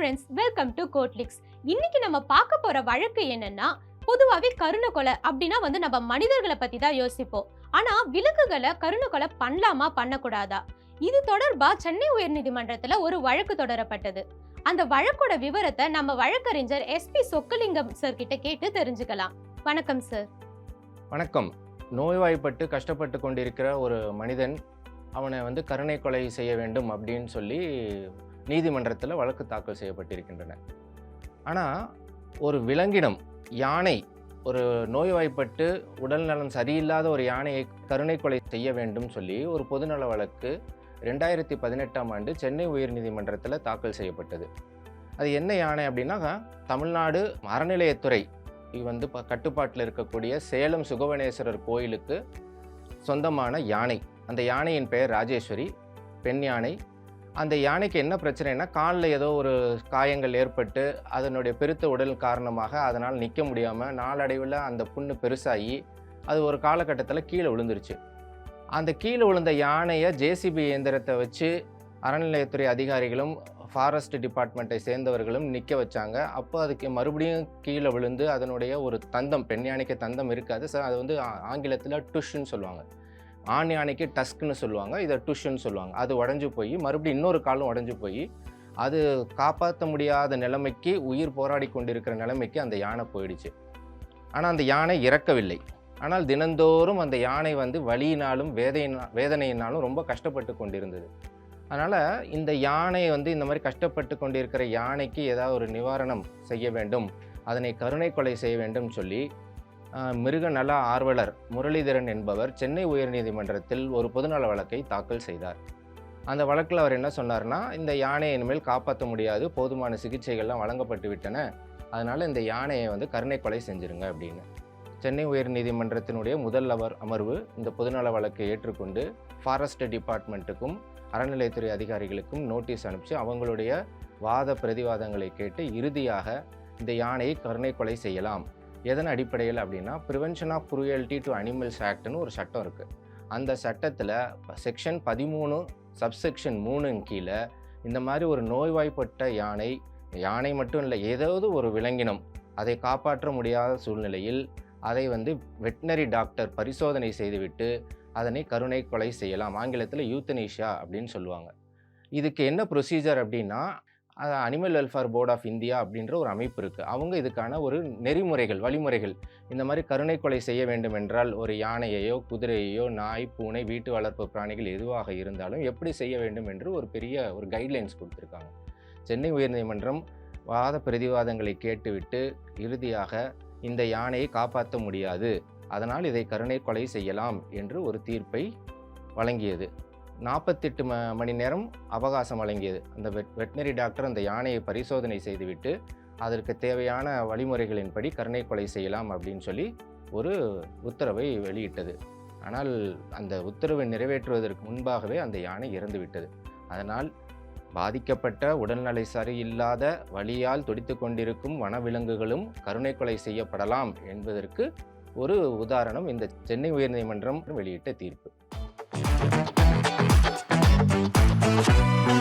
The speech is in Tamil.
கோட்லிக்ஸ் இன்னைக்கு நம்ம பார்க்க போற வழக்கு என்னன்னா பொதுவாகவே கருணை கொலை அப்படின்னா வந்து நம்ம மனிதர்களை பத்தி தான் யோசிப்போம். ஆனா விலங்குகளை கருணை கொலை பண்ணலாமா பண்ணக்கூடாதா? இது தொடர்பா சென்னை உயர்நீதிமன்றத்துல ஒரு வழக்கு தொடரப்பட்டது. அந்த வழக்கோட விவரத்தை நம்ம வழக்கறிஞர் எஸ்பி சொக்கலிங்கம் சார் கிட்ட கேட்டு தெரிஞ்சுக்கலாம். வணக்கம் சார் வணக்கம். நோய்வாய்ப்பட்டு கஷ்டப்பட்டு கொண்டிருக்கிற ஒரு மனிதன் அவனை வந்து கருணை கொலை செய்ய வேண்டும் அப்படின்னு சொல்லி நீதிமன்றத்தில் வழக்கு தாக்கல் செய்யப்பட்டிருக்கின்றன. ஆனால் ஒரு விலங்கினம் யானை ஒரு நோய்வாய்ப்பட்டு உடல்நலம் சரியில்லாத ஒரு யானையை கருணை கொலை செய்ய வேண்டும் சொல்லி ஒரு பொதுநல வழக்கு ரெண்டாயிரத்தி பதினெட்டாம் ஆண்டு சென்னை உயர்நீதிமன்றத்தில் தாக்கல் செய்யப்பட்டது. அது என்ன யானை அப்படின்னா தமிழ்நாடு அறநிலையத்துறை வந்து ப- கட்டுப்பாட்டில் இருக்கக்கூடிய சேலம் சுகவனேஸ்வரர் கோயிலுக்கு சொந்தமான யானை. அந்த யானையின் பெயர் ராஜேஸ்வரி பெண் யானை. அந்த யானைக்கு என்ன பிரச்சனைனா காலில் ஏதோ ஒரு காயங்கள் ஏற்பட்டு அதனுடைய பெருத்த உடல் காரணமாக அதனால் நிற்க முடியாமல் நாளடைவில் அந்த புண்ணு பெருசாகி அது ஒரு காலகட்டத்தில் கீழே விழுந்துருச்சு. அந்த கீழே விழுந்த யானையை ஜேசிபி இயந்திரத்தை வச்சு அறநிலையத்துறை அதிகாரிகளும் ஃபாரஸ்ட் டிபார்ட்மெண்ட்டை சேர்ந்தவர்களும் நிற்க வச்சாங்க. அப்போ அதுக்கு மறுபடியும் கீழே விழுந்து அதனுடைய ஒரு தந்தம் பெண் யானைக்கு தந்தம் இருக்காது. சார் அது வந்து ஆங்கிலத்தில் டுஷ்ன்னு சொல்லுவாங்க. ஆண் யானைக்கு டஸ்க்னு சொல்லுவாங்க இதை டுஷ்ன்னு சொல்லுவாங்க. அது உடஞ்சி போய் மறுபடியும் இன்னொரு காலும் உடஞ்சி போய் அது காப்பாற்ற முடியாத நிலைமைக்கு உயிர் போராடி கொண்டிருக்கிற நிலைமைக்கு அந்த யானை போயிடுச்சு. ஆனால் அந்த யானை இறக்கவில்லை. ஆனால் தினந்தோறும் அந்த யானை வந்து வலியினாலும் வேதையினா வேதனையினாலும் ரொம்ப கஷ்டப்பட்டு கொண்டிருந்தது. அதனால் இந்த யானை வந்து இந்த மாதிரி கஷ்டப்பட்டு கொண்டிருக்கிற யானைக்கு ஏதாவது ஒரு நிவாரணம் செய்ய வேண்டும் அதனை கருணை கொலை செய்ய வேண்டும் சொல்லி மிருக நல ஆர்வலர் முரளிதரன் என்பவர் சென்னை உயர்நீதிமன்றத்தில் ஒரு பொதுநல வழக்கை தாக்கல் செய்தார். அந்த வழக்கில் அவர் என்ன சொன்னார்னா இந்த யானையை இனிமேல் காப்பாற்ற முடியாது போதுமான சிகிச்சைகள்லாம் வழங்கப்பட்டு விட்டன அதனால் இந்த யானையை வந்து கருணை கொலை செஞ்சுருங்க அப்படின்னு. சென்னை உயர்நீதிமன்றத்தினுடைய முதல் அவர் அமர்வு இந்த பொதுநல வழக்கை ஏற்றுக்கொண்டு ஃபாரஸ்ட் டிபார்ட்மெண்ட்டுக்கும் அறநிலையத்துறை அதிகாரிகளுக்கும் நோட்டீஸ் அனுப்பிச்சு அவங்களுடைய வாத பிரதிவாதங்களை கேட்டு இறுதியாக இந்த யானையை கருணை கொலை செய்யலாம். எதன் அடிப்படையில் அப்படின்னா prevention of cruelty to animals ஆக்ட்னு ஒரு சட்டம் இருக்குது அந்த சட்டத்தில் செக்ஷன் பதிமூணு சப்செக்ஷன் மூணு கீழே இந்த மாதிரி ஒரு நோய்வாய்ப்பட்ட யானை யானை மட்டும் இல்லை ஏதாவது ஒரு விலங்கினம் அதை காப்பாற்ற முடியாத சூழ்நிலையில் அதை வந்து வெட்டினரி டாக்டர் பரிசோதனை செய்துவிட்டு அதனை கருணை கொலை செய்யலாம். ஆங்கிலத்தில் யூத்தனீஷியா அப்படின்னு சொல்லுவாங்க. இதுக்கு என்ன ப்ரொசீஜர் அப்படின்னா animal welfare board of India அப்படின்ற ஒரு அமைப்பு இருக்குது அவங்க இதுக்கான ஒரு நெறிமுறைகள் வழிமுறைகள். இந்த மாதிரி கருணை கொலை செய்ய வேண்டும் என்றால் ஒரு யானையையோ குதிரையையோ நாய் பூனை வீட்டு வளர்ப்பு பிராணிகள் எதுவாக இருந்தாலும் எப்படி செய்ய வேண்டும் என்று ஒரு பெரிய ஒரு கைட்லைன்ஸ் கொடுத்துருக்காங்க. சென்னை உயர்நீதிமன்றம் வாத பிரதிவாதங்களை கேட்டுவிட்டு இறுதியாக இந்த யானையை காப்பாற்ற முடியாது. அதனால் இதை கருணை கொலை செய்யலாம் என்று ஒரு தீர்ப்பை வழங்கியது. நாற்பத்தெட்டு ம மணி நேரம் அவகாசம் வழங்கியது. அந்த வெட் வெட்டினரி டாக்டர் அந்த யானையை பரிசோதனை செய்துவிட்டு அதற்கு தேவையான வழிமுறைகளின்படி கருணை கொலை செய்யலாம் அப்படின்னு சொல்லி ஒரு உத்தரவை வெளியிட்டது. ஆனால் அந்த உத்தரவை நிறைவேற்றுவதற்கு முன்பாகவே அந்த யானை இறந்துவிட்டது. அதனால் பாதிக்கப்பட்ட உடல்நலை சரியில்லாத வலியால் துடித்து கொண்டிருக்கும் வனவிலங்குகளும் கருணை கொலை செய்யப்படலாம் என்பதற்கு ஒரு உதாரணம் இந்த சென்னை உயர்நீதிமன்றம் வெளியிட்ட தீர்ப்பு. Thank you.